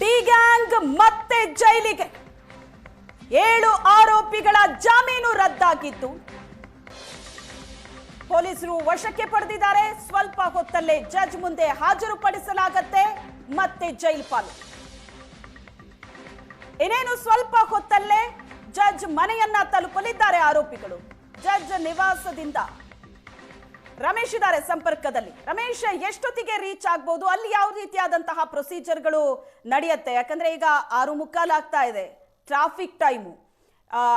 D gang ಮತ್ತೆ ಜೈಲಿಗೆ. ಏಳು ಆರೋಪಿಗಳ ಜಾಮೀನು ರದ್ದಾಗಿದ್ದು, ಪೊಲೀಸರು ವಶಕ್ಕೆ ಪಡೆದಿದ್ದಾರೆ. ಸ್ವಲ್ಪ ಹೊತ್ತಲ್ಲೇ ಜಡ್ಜ್ ಮುಂದೆ ಹಾಜರುಪಡಿಸಲಾಗತ್ತೆ, ಮತ್ತೆ ಜೈಲ್ ಪಾಲು. ಇನ್ನೇನು ಸ್ವಲ್ಪ ಹೊತ್ತಲ್ಲೇ ಜಡ್ಜ್ ಮನೆಯನ್ನ ತಲುಪಲಿದ್ದಾರೆ ಆರೋಪಿಗಳು. ಜಡ್ಜ್ ನಿವಾಸದಿಂದ ರಮೇಶ್ ಇದ್ದಾರೆ ಸಂಪರ್ಕದಲ್ಲಿ. ರಮೇಶ್, ಎಷ್ಟೊತ್ತಿಗೆ ರೀಚ್ ಆಗ್ಬೋದು? ಅಲ್ಲಿ ಯಾವ ರೀತಿಯಾದಂತಹ ಪ್ರೊಸೀಜರ್ಗಳು ನಡೆಯುತ್ತೆ? ಯಾಕಂದ್ರೆ ಈಗ ಆರು ಮುಕ್ಕಾಲು ಆಗ್ತಾ ಇದೆ. ಟ್ರಾಫಿಕ್ ಟೈಮು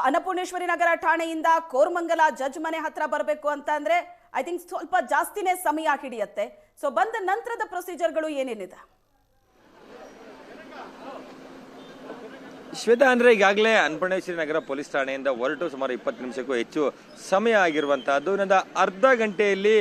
ಅನ್ನಪೂರ್ಣೇಶ್ವರಿ ನಗರ ಠಾಣೆಯಿಂದ ಕೋರ್ಮಂಗಲ ಜಜ್ ಮನೆ ಹತ್ರ ಬರಬೇಕು ಅಂತ ಅಂದ್ರೆ ಐ ಥಿಂಕ್ ಸ್ವಲ್ಪ ಜಾಸ್ತಿನೇ ಸಮಯ ಹಿಡಿಯತ್ತೆ. ಸೊ ಬಂದ ನಂತರದ ಪ್ರೊಸೀಜರ್ಗಳು ಏನೇನಿದೆ? ಶ್ವೇತಾ, ಅಂದರೆ ಈಗಾಗಲೇ ಅನ್ನಪೂರ್ಣೇಶ್ವರಿ ನಗರ ಪೊಲೀಸ್ ಠಾಣೆಯಿಂದ ಹೊರಟು ಸುಮಾರು ಇಪ್ಪತ್ತು ನಿಮಿಷಕ್ಕೂ ಹೆಚ್ಚು ಸಮಯ ಆಗಿರುವಂತಹದ್ದು. ಇನ್ನೊಂದು ಅರ್ಧ ಗಂಟೆಯಲ್ಲಿ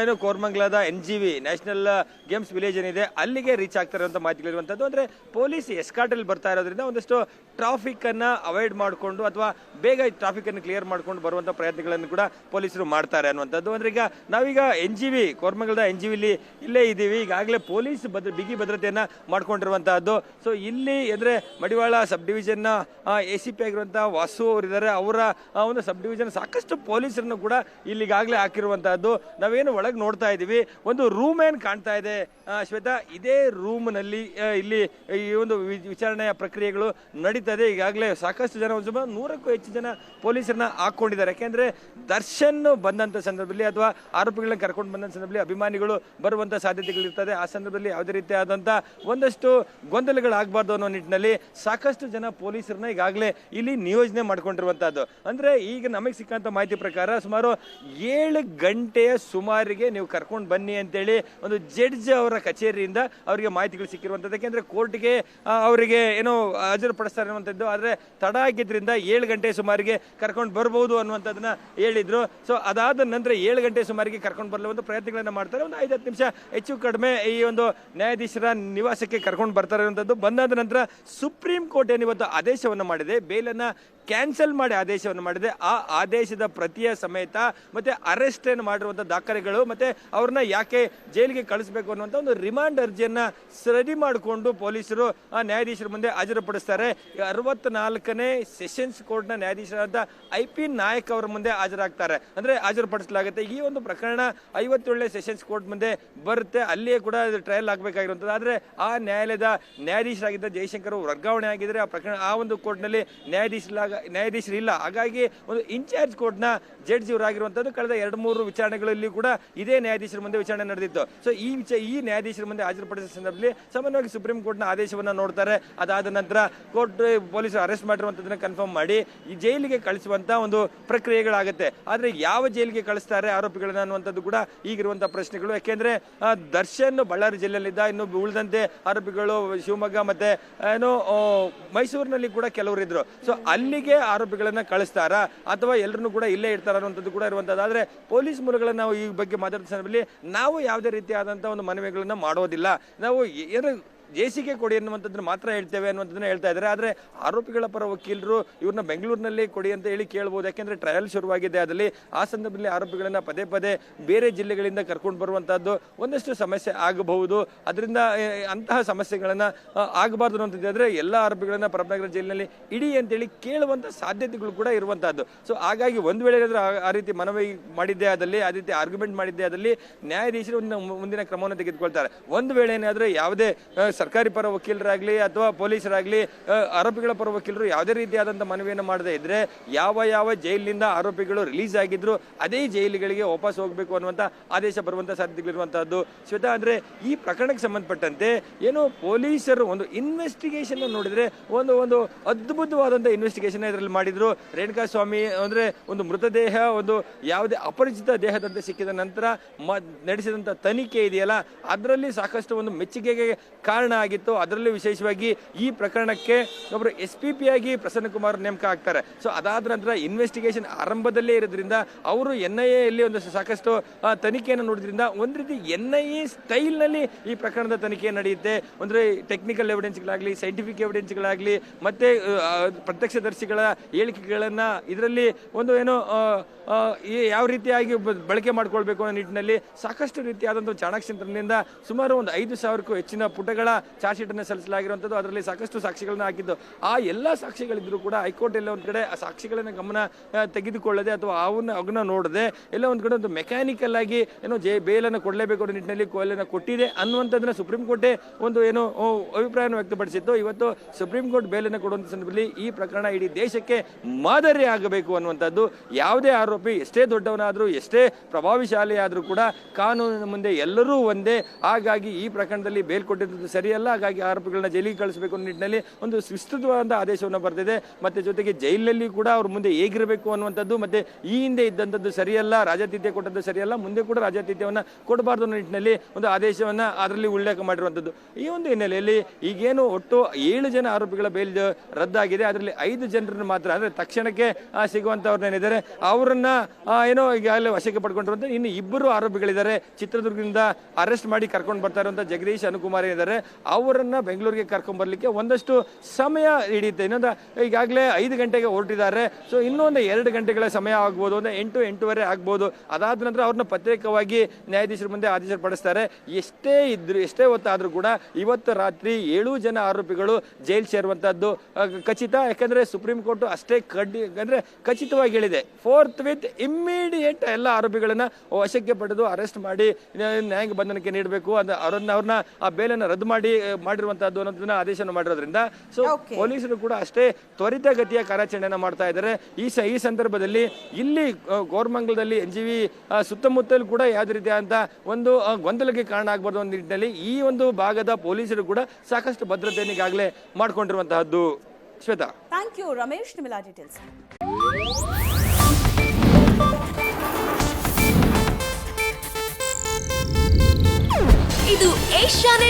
ಏನು ಕೋರ್ಮಂಗ್ಲದ N G V, national games village ಏನಿದೆ, ಅಲ್ಲಿಗೆ ರೀಚ್ ಆಗ್ತಾ ಇರುವಂಥ ಮಾಹಿತಿಗಳಿರುವಂಥದ್ದು ಅಂದರೆ ಪೊಲೀಸ್ ಎಸ್ಕಾಟಲ್ಲಿ ಬರ್ತಾ ಇರೋದ್ರಿಂದ ಒಂದಷ್ಟು ಟ್ರಾಫಿಕ್ಕನ್ನು ಅವಾಯ್ಡ್ ಮಾಡಿಕೊಂಡು ಅಥವಾ ಬೇಗ ಟ್ರಾಫಿಕ್ ಅನ್ನು ಕ್ಲಿಯರ್ ಮಾಡ್ಕೊಂಡು ಬರುವಂಥ ಪ್ರಯತ್ನಗಳನ್ನು ಕೂಡ ಪೊಲೀಸರು ಮಾಡ್ತಾರೆ ಅನ್ನುವಂಥದ್ದು. ಅಂದ್ರೆ ಈಗ ನಾವೀಗ ಎನ್ ಜಿ ವಿ, ಕೋರ್ಮಂಗ್ಲದ ಎನ್ ಜಿ ವಿಲಿ ಇಲ್ಲೇ ಇದ್ದೀವಿ. ಈಗಾಗಲೇ ಪೊಲೀಸ್ ಭದ್ರ, ಬಿಗಿ ಭದ್ರತೆಯನ್ನು ಮಾಡ್ಕೊಂಡಿರುವಂತಹದ್ದು. ಸೊ ಇಲ್ಲಿ, ಅಂದರೆ Madiwala, sub division A C P ಆಗಿರುವಂಥ ವಾಸು ಅವರಿದ್ದಾರೆ ಅವರ ಒಂದು ಸಬ್ ಡಿವಿಷನ್ ಸಾಕಷ್ಟು ಪೊಲೀಸರನ್ನು ಕೂಡ ಇಲ್ಲಿಗಾಗಲೇ ಹಾಕಿರುವಂತಹದ್ದು. ನಾವೇನು ಒಳಗೆ ನೋಡ್ತಾ ಇದ್ದೀವಿ ಒಂದು ರೂಮ್ ಏನು ಕಾಣ್ತಾ ಇದೆ? ಶ್ವೇತಾ, ಇದೇ ರೂಮ್ನಲ್ಲಿ ಇಲ್ಲಿ ಈ ಒಂದು ವಿಚಾರಣೆಯ ಪ್ರಕ್ರಿಯೆಗಳು ನಡೀತದೆ. ಈಗಾಗಲೇ ಸಾಕಷ್ಟು ಜನ, ಒಂದು ಸುಮಾರು ನೂರಕ್ಕೂ ಹೆಚ್ಚು ಜನ ಪೊಲೀಸರನ್ನ ಹಾಕ್ಕೊಂಡಿದ್ದಾರೆ ಯಾಕೆಂದರೆ ದರ್ಶನ್ ಬಂದಂಥ ಸಂದರ್ಭದಲ್ಲಿ ಅಥವಾ ಆರೋಪಿಗಳನ್ನ ಕರ್ಕೊಂಡು ಬಂದಂಥ ಸಂದರ್ಭದಲ್ಲಿ ಅಭಿಮಾನಿಗಳು ಬರುವಂಥ ಸಾಧ್ಯತೆಗಳಿರ್ತದೆ. ಆ ಸಂದರ್ಭದಲ್ಲಿ ಯಾವುದೇ ರೀತಿಯಾದಂಥ ಒಂದಷ್ಟು ಗೊಂದಲಗಳಾಗಬಾರ್ದು ಅನ್ನೋ ನಿಟ್ಟಿನಲ್ಲಿ ಸಾಕಷ್ಟು ಜನ ಪೊಲೀಸರನ್ನ ಈಗಾಗಲೇ ಇಲ್ಲಿ ನಿಯೋಜನೆ ಮಾಡ್ಕೊಂಡಿರುವಂತಹದ್ದು. ಅಂದ್ರೆ ಈಗ ನಮಗೆ ಸಿಕ್ಕಂತ ಮಾಹಿತಿ ಪ್ರಕಾರ ಸುಮಾರು ಏಳು ಗಂಟೆಯ ಸುಮಾರಿಗೆ ನೀವು ಕರ್ಕೊಂಡು ಬನ್ನಿ ಅಂತೇಳಿ ಒಂದು ಜಡ್ಜ್ ಅವರ ಕಚೇರಿಯಿಂದ ಅವರಿಗೆ ಮಾಹಿತಿಗಳು ಸಿಕ್ಕಿರುವಂತದ್ದು ಯಾಕೆಂದ್ರೆ ಕೋರ್ಟ್ಗೆ ಅವರಿಗೆ ಏನೋ ಹಾಜರುಪಡಿಸ್ತಾರೆ ಅನ್ನುವಂಥದ್ದು. ಆದ್ರೆ ತಡ ಆಗಿದ್ರಿಂದ ಏಳು ಗಂಟೆ ಸುಮಾರಿಗೆ ಕರ್ಕೊಂಡು ಬರ್ಬೋದು ಅನ್ನುವಂಥದ್ದನ್ನ ಹೇಳಿದ್ರು. ಸೊ ಅದಾದ ನಂತರ ಏಳು ಗಂಟೆ ಸುಮಾರಿಗೆ ಕರ್ಕೊಂಡು ಬರಲು ಒಂದು ಪ್ರಯತ್ನಗಳನ್ನ ಮಾಡ್ತಾರೆ. ಒಂದು ಐದು ಹತ್ತು ನಿಮಿಷ ಹೆಚ್ಚು ಕಡಿಮೆ ಈ ಒಂದು ನ್ಯಾಯಾಧೀಶರ ನಿವಾಸಕ್ಕೆ ಕರ್ಕೊಂಡು ಬರ್ತಾರೆ ಅನ್ನುವಂಥದ್ದು. ಬಂದಾದ ನಂತರ ಸುಪ್ರೀಂ ಕೋರ್ಟ್ ಏನು ಇವತ್ತು ಆದೇಶವನ್ನು ಮಾಡಿದೆ. ಬೇಲನ್ನ ಕ್ಯಾನ್ಸಲ್ ಮಾಡಿ ಆದೇಶವನ್ನು ಮಾಡಿದೆ. ಆ ಆದೇಶದ ಪ್ರತಿಯ ಸಮೇತ ಮತ್ತೆ ಅರೆಸ್ಟ್ ಏನು ಮಾಡಿರುವಂತ ದಾಖಲೆಗಳು ಮತ್ತೆ ಅವ್ರನ್ನ ಯಾಕೆ ಜೈಲಿಗೆ ಕಳಿಸಬೇಕು ಅನ್ನುವಂತ ಒಂದು ರಿಮಾಂಡ್ ಅರ್ಜಿಯನ್ನ ಸರಿ ಮಾಡಿಕೊಂಡು ಪೊಲೀಸರು, ಆ ನ್ಯಾಯಾಧೀಶರ ಮುಂದೆ ಹಾಜರುಪಡಿಸ್ತಾರೆ ಅರವತ್ನಾಲ್ಕನೇ ಸೆಷನ್ಸ್ ಕೋರ್ಟ್ನ ನ್ಯಾಯಾಧೀಶರಾದ ಐ ಪಿ ನಾಯಕ್ ಅವರ ಮುಂದೆ ಹಾಜರಾಗ್ತಾರೆ. ಅಂದ್ರೆ ಹಾಜರುಪಡಿಸಲಾಗುತ್ತೆ ಈ ಒಂದು ಪ್ರಕರಣ ಐವತ್ತೇಳನೇ ಸೆಷನ್ಸ್ ಕೋರ್ಟ್ ಮುಂದೆ ಬರುತ್ತೆ. ಅಲ್ಲಿಯೇ ಕೂಡ ಟ್ರಯಲ್ ಆಗಬೇಕಾಗಿರುವಂತದ್ದು ಆದ್ರೆ ಆ ನ್ಯಾಯಾಲಯದ ನ್ಯಾಯಾಧೀಶರಾಗಿದ್ದ ಜಯಶಂಕರ್ ವರ್ಗಾವಣೆ ಆಗಿದ್ರೆ ಆ ಪ್ರಕರಣ, ಆ ಒಂದು ಕೋರ್ಟ್ನಲ್ಲಿ ನ್ಯಾಯಾಧೀಶರಾಗ ನ್ಯಾಯಾಧೀಶರು ಇಲ್ಲ. ಹಾಗಾಗಿ ಒಂದು ಇನ್ಚಾರ್ಜ್ ಕೋರ್ಟ್ನ ಜಡ್ಜ್ ಇವರಾಗಿರುವಂಥದ್ದು ಕಳೆದ ಎರಡು ಮೂರು ವಿಚಾರಣೆಗಳಲ್ಲಿ ಕೂಡ ಇದೇ ನ್ಯಾಯಾಧೀಶರ ಮುಂದೆ ವಿಚಾರಣೆ ನಡೆದಿತ್ತು. ಸೊ ಈ ವಿಚ, ಈ ನ್ಯಾಯಾಧೀಶರ ಮುಂದೆ ಹಾಜರುಪಡಿಸಿದ ಸಂದರ್ಭದಲ್ಲಿ ಸಾಮಾನ್ಯವಾಗಿ ಸುಪ್ರೀಂ ಕೋರ್ಟ್ನ ಆದೇಶವನ್ನು ಆದೇಶವನ್ನ ನೋಡ್ತಾರೆ. ಅದಾದ ನಂತರ ಕೋರ್ಟ್, ಪೊಲೀಸರು ಅರೆಸ್ಟ್ ಮಾಡಿರುವಂಥದ್ದನ್ನು ಕನ್ಫರ್ಮ್ ಮಾಡಿ ಈ ಜೈಲಿಗೆ ಕಳಿಸುವಂಥ ಒಂದು ಪ್ರಕ್ರಿಯೆಗಳಾಗುತ್ತೆ. ಆದರೆ ಯಾವ ಜೈಲಿಗೆ ಕಳಿಸ್ತಾರೆ ಆರೋಪಿಗಳನ್ನ ಅನ್ನುವಂಥದ್ದು ಕೂಡ ಈಗಿರುವಂಥ ಪ್ರಶ್ನೆಗಳು. ಯಾಕೆಂದರೆ ದರ್ಶನ್ ಬಳ್ಳಾರಿ ಜಿಲ್ಲೆಯಲ್ಲಿದ್ದ ಇನ್ನು ಉಳಿದಂತೆ ಆರೋಪಿಗಳು ಶಿವಮೊಗ್ಗ ಮತ್ತೆ, ಏನು ಮೈಸೂರಿನಲ್ಲಿ ಕೂಡ ಕೆಲವರು ಇದ್ದರು ಸೊ ಅಲ್ಲಿಗೆ ಆರೋಪಿಗಳನ್ನ ಕಳಿಸ್ತಾರಾ? ಅಥವಾ ಎಲ್ಲರನ್ನು ಕೂಡ ಇಲ್ಲೇ ಇರ್ತಾರ ಅನ್ನುವಂಥದ್ದು ಕೂಡ ಇರುವಂತದ್ದು ಆದ್ರೆ ಪೊಲೀಸ್ ಮೂಲಗಳನ್ನ ನಾವು ಈ ಬಗ್ಗೆ ಮಾತಾಡಿದ ಸಂದರ್ಭದಲ್ಲಿ ನಾವು ಯಾವುದೇ ರೀತಿಯಾದಂತಹ ಒಂದು ಮನವಿಗಳನ್ನ ಮಾಡೋದಿಲ್ಲ. ನಾವು ಏನು ಜೇಸಿಗೆ ಕೊಡಿ ಅನ್ನುವಂಥದ್ದನ್ನು ಮಾತ್ರ ಹೇಳ್ತೇವೆ ಅನ್ನುವಂಥದ್ದನ್ನು ಹೇಳ್ತಾ ಇದ್ದಾರೆ. ಆದರೆ ಆರೋಪಿಗಳ ಪರ ವಕೀಲರು ಇವ್ರನ್ನ ಬೆಂಗಳೂರಿನಲ್ಲಿ ಕೊಡಿ ಅಂತ ಹೇಳಿ ಕೇಳ್ಬೋದು. ಯಾಕೆಂದರೆ ಟ್ರಯಲ್ ಶುರುವಾಗಿದೆ ಅದರಲ್ಲಿ. ಆ ಸಂದರ್ಭದಲ್ಲಿ ಆರೋಪಿಗಳನ್ನು ಪದೇ ಪದೇ ಬೇರೆ ಜಿಲ್ಲೆಗಳಿಂದ ಕರ್ಕೊಂಡು ಬರುವಂಥದ್ದು ಒಂದಷ್ಟು ಸಮಸ್ಯೆ ಆಗಬಹುದು. ಅದರಿಂದ ಅಂತಹ ಸಮಸ್ಯೆಗಳನ್ನು ಆಗಬಾರ್ದು ಅನ್ನುವಂಥದ್ದು ಆದರೆ ಎಲ್ಲ ಆರೋಪಿಗಳನ್ನು ಪರಮನಗರ ಜೈಲಿನಲ್ಲಿ ಇಡಿ ಅಂತೇಳಿ ಕೇಳುವಂಥ ಸಾಧ್ಯತೆಗಳು ಕೂಡ ಇರುವಂಥದ್ದು ಸೊ ಹಾಗಾಗಿ ಒಂದು ವೇಳೆ ಏನಾದರೂ ಆ- ರೀತಿ ಮನವಿ ಮಾಡಿದ್ದೆ ಅದರಲ್ಲಿ ಆ ರೀತಿ ಆರ್ಗ್ಯುಮೆಂಟ್ ಮಾಡಿದ್ದೆ ಅದರಲ್ಲಿ ನ್ಯಾಯಾಧೀಶರು ಮುಂದಿನ ಕ್ರಮವನ್ನು ತೆಗೆದುಕೊಳ್ತಾರೆ. ಒಂದು ವೇಳೆ ಏನಾದರೆ ಯಾವುದೇ ಸರ್ಕಾರಿ ಪರ ವಕೀಲರಾಗಲಿ ಅಥವಾ ಪೊಲೀಸರಾಗಲಿ ಆರೋಪಿಗಳ ಪರ ವಕೀಲರು ಯಾವುದೇ ರೀತಿಯಾದಂಥ ಮನವಿಯನ್ನು ಮಾಡದೇ ಇದ್ದರೆ ಯಾವ ಯಾವ ಜೈಲಿನಿಂದ ಆರೋಪಿಗಳು ರಿಲೀಸ್ ಆಗಿದ್ರು ಅದೇ ಜೈಲುಗಳಿಗೆ ವಾಪಸ್ ಹೋಗಬೇಕು ಅನ್ನುವಂಥ ಆದೇಶ ಬರುವಂಥ ಸಾಧ್ಯತೆಗಳಿರುವಂಥದ್ದು. ಶ್ವೇತಾ, ಅಂದರೆ ಈ ಪ್ರಕರಣಕ್ಕೆ ಸಂಬಂಧಪಟ್ಟಂತೆ ಏನು ಪೊಲೀಸರು ಒಂದು ಇನ್ವೆಸ್ಟಿಗೇಷನ್ ನೋಡಿದ್ರೆ ಒಂದು ಒಂದು ಅದ್ಭುತವಾದಂಥ ಇನ್ವೆಸ್ಟಿಗೇಷನ್ ಇದರಲ್ಲಿ ಮಾಡಿದ್ರು. ರೇಣುಕಾ ಸ್ವಾಮಿ, ಅಂದ್ರೆ ಒಂದು ಮೃತದೇಹ, ಒಂದು ಯಾವುದೇ ಅಪರಿಚಿತ ದೇಹದಂತೆ ಸಿಕ್ಕಿದ ನಂತರ ಮ- ನಡೆಸಿದಂಥ ತನಿಖೆ ಇದೆಯಲ್ಲ? ಅದರಲ್ಲಿ ಸಾಕಷ್ಟು ಒಂದು ಮೆಚ್ಚುಗೆಗೆ ಕಾರಣ ಆಗಿತ್ತು. ಅದರಲ್ಲಿ ವಿಶೇಷವಾಗಿ ಈ ಪ್ರಕರಣಕ್ಕೆ ಒಬ್ಬರು ಎಸ್ ಪಿ ಪಿ ಆಗಿ ಪ್ರಸನ್ನ ಕುಮಾರ್ ನೇಮಕ ಆಗ್ತಾರೆ. ಸೊ ಅದಾದ ನಂತರ ಇನ್ವೆಸ್ಟಿಗೇಷನ್ ಆರಂಭದಲ್ಲೇ ಇರೋದ್ರಿಂದ ಅವರು ಎನ್ ಐ ಎಲ್ಲಿ ಒಂದು ಸಾಕಷ್ಟು ತನಿಖೆಯನ್ನು ನೋಡಿದ್ರಿಂದ ಒಂದು ರೀತಿ ಎನ್ ಐ ಎ ಸ್ಟೈಲ್ನಲ್ಲಿ ಈ ಪ್ರಕರಣದ ತನಿಖೆ ನಡೆಯುತ್ತೆ. ಅಂದರೆ ಟೆಕ್ನಿಕಲ್ ಎವಿಡೆನ್ಸ್ಗಳಾಗಲಿ ಸೈಂಟಿಫಿಕ್ ಎವಿಡೆನ್ಸ್ಗಳಾಗಲಿ ಮತ್ತೆ ಪ್ರತ್ಯಕ್ಷದರ್ಶಿಗಳ ಹೇಳಿಕೆಗಳನ್ನ ಇದರಲ್ಲಿ ಒಂದು ಏನು ಯಾವ ರೀತಿಯಾಗಿ ಬಳಕೆ ಮಾಡ್ಕೊಳ್ಬೇಕು ಅನ್ನೋ ನಿಟ್ಟಿನಲ್ಲಿ ಸಾಕಷ್ಟು ರೀತಿಯಾದಂಥ ಚಾಣಾಕ್ಷತನದಿಂದ ಸುಮಾರು ಒಂದು ಐದು ಸಾವಿರಕ್ಕೂ ಹೆಚ್ಚಿನ ಪುಟಗಳ ಚಾರ್ಜ್ ಶೀಟ್ ಅನ್ನು ಸಲ್ಲಿಸಲಾಗಿರುವಂಥದ್ದು ಅದರಲ್ಲಿ ಸಾಕಷ್ಟು ಸಾಕ್ಷಿಗಳನ್ನ ಹಾಕಿದ್ದು. ಆ ಎಲ್ಲ ಸಾಕ್ಷಿಗಳಿದ್ರು ಕೂಡ ಹೈಕೋರ್ಟ್ ಎಲ್ಲ ಒಂದ್ ಕಡೆ ಆ ಸಾಕ್ಷಿಗಳನ್ನ ಗಮನ ತೆಗೆದುಕೊಳ್ಳದೆ ಅಥವಾ ಅವನ್ನ, ಅಗ್ನ ನೋಡದೆ ಎಲ್ಲ ಒಂದ್ ಕಡೆ ಒಂದು ಮೆಕ್ಯಾನಿಕಲ್ ಆಗಿ ಏನೋ ಜೇ, ಬೇಲನ್ನು ಕೊಡಲೇಬೇಕು ಅನ್ನೋ ನಿಟ್ಟಿನಲ್ಲಿ ಕೋಲನ್ನು ಕೊಟ್ಟಿದೆ ಅನ್ನುವಂಥದ್ದನ್ನ ಸುಪ್ರೀಂ ಕೋರ್ಟೇ ಒಂದು ಏನು ಅಭಿಪ್ರಾಯವನ್ನು ವ್ಯಕ್ತಪಡಿಸಿತ್ತು. ಇವತ್ತು ಸುಪ್ರೀಂ ಕೋರ್ಟ್ ಬೇಲನ್ನು ಕೊಡುವಂಥ ಸಂದರ್ಭದಲ್ಲಿ ಈ ಪ್ರಕರಣ ಇಡೀ ದೇಶಕ್ಕೆ ಮಾದರಿ ಆಗಬೇಕು ಅನ್ನುವಂಥದ್ದು. ಯಾವುದೇ ಆರೋಪಿ ಎಷ್ಟೇ ದೊಡ್ಡವನಾದರೂ, ಎಷ್ಟೇ ಪ್ರಭಾವಿಶಾಲಿ ಆದರೂ ಕೂಡ ಕಾನೂನಿನ ಮುಂದೆ ಎಲ್ಲರೂ ಒಂದೇ. ಹಾಗಾಗಿ ಈ ಪ್ರಕರಣದಲ್ಲಿ ಬೇಲ್ ಕೊಟ್ಟಿದ್ದು ಸರಿಯಲ್ಲ, ಹಾಗಾಗಿ ಆರೋಪಿಗಳನ್ನ ಜೈಲಿಗೆ ಕಳಿಸಬೇಕು ಅನ್ನೋ ನಿಟ್ಟಿನಲ್ಲಿ ಒಂದು ವಿಸ್ತೃತವಾದ ಆದೇಶವನ್ನು ಬರೆದಿದೆ. ಮತ್ತೆ ಜೊತೆಗೆ ಜೈಲಿನಲ್ಲಿ ಕೂಡ ಅವ್ರ ಮುಂದೆ ಹೇಗಿರಬೇಕು ಅನ್ನುವಂಥದ್ದು, ಮತ್ತೆ ಈ ಹಿಂದೆ ಇದ್ದಂಥದ್ದು ಸರಿಯಲ್ಲ, ರಾಜಾತಿಥ್ಯ ಕೊಟ್ಟದ್ದು ಸರಿಯಲ್ಲ, ಮುಂದೆ ಕೂಡ ರಾಜಾತಿಥ್ಯವನ್ನು ಕೊಡಬಾರ್ದು ಅನ್ನೋ ನಿಟ್ಟಿನಲ್ಲಿ ಒಂದು ಆದೇಶವನ್ನು ಅದರಲ್ಲಿ ಉಲ್ಲೇಖ ಮಾಡಿರುವಂಥದ್ದು. ಈ ಒಂದು ಹಿನ್ನೆಲೆಯಲ್ಲಿ ಈಗೇನು ಒಟ್ಟು ಏಳು ಜನ ಆರೋಪಿಗಳ ಬೇಲ್ ರದ್ದಾಗಿದೆ. ಅದರಲ್ಲಿ ಐದು ಜನರನ್ನು ಮಾತ್ರ, ಅಂದರೆ ತಕ್ಷಣಕ್ಕೆ ಸಿಗುವಂಥವ್ರನ್ನೇನಿದ್ದಾರೆ ಅವರನ್ನ ಏನೋ ಈಗಾಗಲೇ ವಶಕ್ಕೆ ಪಡ್ಕೊಂಡಿರುವಂಥ ಇನ್ನು ಇಬ್ಬರು ಆರೋಪಿಗಳಿದ್ದಾರೆ. ಚಿತ್ರದುರ್ಗದಿಂದ ಅರೆಸ್ಟ್ ಮಾಡಿ ಕರ್ಕೊಂಡು ಬರ್ತಾ ಇರುವಂಥ ಜಗದೀಶ್, ಅನುಕುಮಾರ್ ಇದ್ದಾರೆ ಅವರನ್ನ ಬೆಂಗಳೂರಿಗೆ ಕರ್ಕೊಂಡ್ ಬರ್ಲಿಕ್ಕೆ ಒಂದಷ್ಟು ಸಮಯ ಹಿಡಿಯುತ್ತೆ ಇನ್ನೊಂದು, ಈಗಾಗಲೇ ಐದು ಗಂಟೆಗೆ ಹೊರಟಿದ್ದಾರೆ. ಸೊ ಇನ್ನೊಂದು ಎರಡು ಗಂಟೆಗಳ ಸಮಯ ಆಗ್ಬೋದು, ಒಂದು ಎಂಟು, ಎಂಟೂವರೆ ಆಗ್ಬೋದು. ಅದಾದ ನಂತರ ಅವ್ರನ್ನ ಪ್ರತ್ಯೇಕವಾಗಿ ನ್ಯಾಯಾಧೀಶರ ಮುಂದೆ ಆದೇಶ ಪಡಿಸ್ತಾರೆ. ಎಷ್ಟೇ ಇದ್ರು, ಎಷ್ಟೇ ಹೊತ್ತಾದ್ರೂ ಕೂಡ ಇವತ್ತು ರಾತ್ರಿ ಏಳು ಜನ ಆರೋಪಿಗಳು ಜೈಲ್ ಸೇರುವಂಥದ್ದು ಖಚಿತ. ಯಾಕಂದ್ರೆ ಸುಪ್ರೀಂ ಕೋರ್ಟ್ ಅಷ್ಟೇ ಕಡ್ಡಿ ಅಂದ್ರೆ ಖಚಿತವಾಗಿ ಹೇಳಿದೆ. ಫೋರ್ತ್ ವಿತ್ ಇಮ್ಮಿಡಿಯೇಟ್ ಎಲ್ಲ ಆರೋಪಿಗಳನ್ನ ವಶಕ್ಕೆ ಪಡೆದು ಅರೆಸ್ಟ್ ಮಾಡಿ ನ್ಯಾಯ- ನ್ಯಾಯಾಂಗ ಬಂಧನಕ್ಕೆ ನೀಡಬೇಕು. ಅದ, ಅವ್ರನ್ನ ಅವ್ರನ್ನ ಆ ಬೇಲನ್ನು ರದ್ದು ಮಾಡಿ ಆ, ಮಾಡಿರುವಂತಹದ್ದು ಅನ್ನೋದನ್ನ ಆದೇಶನ ಮಾಡಿರೋದ್ರಿಂದ ಸೊ. ಪೊಲೀಸರು ಕೂಡ ಅಷ್ಟೇ ತ್ವರಿತಗತಿಯ ಕಾರ್ಯಾಚರಣೆಯನ್ನ ಮಾಡ್ತಾ ಇದ್ದಾರೆ. ಈ ಸ ಈ ಸಂದರ್ಭದಲ್ಲಿ ಇಲ್ಲಿ ಗೋರ್ಮಂಗ್ಲದಲ್ಲಿ ಎನ್ ಜಿ ವಿ ಸುತ್ತಮುತ್ತಲು ಕೂಡ ಯಾವುದೇ ಅಂತ ಒಂದು ಗೊಂದಲಕ್ಕೆ ಕಾರಣ ಆಗ್ಬಾರ್ದು ಒಂದು ನಿಟ್ಟಿನಲ್ಲಿ ಈ ಒಂದು ಭಾಗದ ಪೊಲೀಸರು ಕೂಡ ಸಾಕಷ್ಟು ಭದ್ರತೆಯನ್ನು ಈಗಾಗಲೇ ಮಾಡ್ಕೊಂಡಿರುವಂತಹದ್ದು. ಶ್ವೇತಾ. Thank you Ramesh. ನಿಮ್ಮೆಲ್ಲ ಡೀಟೇಲ್ಸ್ ಇದು ಏಷ್ಯಾನೆಟ್